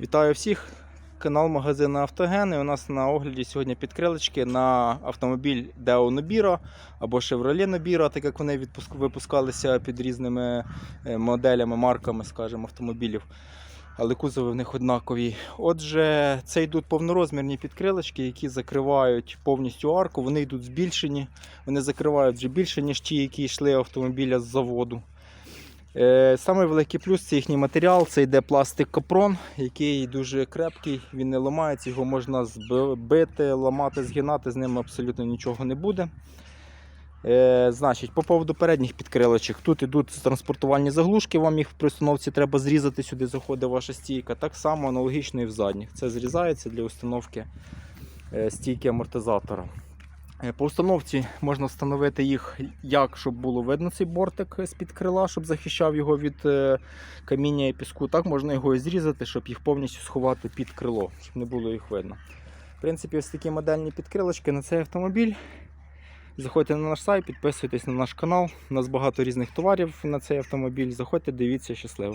Вітаю всіх! Канал магазину Автоген. І у нас на огляді сьогодні підкрилочки на автомобіль Deo Nobiro або Chevrolet Nobiro, так як вони випускалися під різними е, моделями, марками, скажімо, автомобілів. Але кузови в них однакові. Отже, це йдуть повнорозмірні підкрилочки, які закривають повністю арку. Вони йдуть збільшені. Вони закривають вже більше, ніж ті, які йшли автомобіля з заводу. Е, Самий великий плюс це їхній матеріал. Це йде пластик капрон, який дуже крепкий, він не ламається, його можна збити, ламати, згинати, з ним абсолютно нічого не буде. Е, значить, по поводу передніх підкрилочок. Тут йдуть транспортувальні заглушки, вам їх при установці треба зрізати, сюди заходить ваша стійка. Так само аналогічно і в задніх. Це зрізається для установки е, стійки амортизатора. Е, По установці можна встановити їх як, щоб було видно цей бортик з-під крила, щоб захищав його від е, каміння і піску. Так можна його і зрізати, щоб їх повністю сховати під крило, щоб не було їх видно. В принципі, ось такі модельні підкрилочки на цей автомобіль. Заходьте на наш сайт, підписуйтесь на наш канал. У нас багато різних товарів на цей автомобіль. Заходьте, дивіться, щасливо.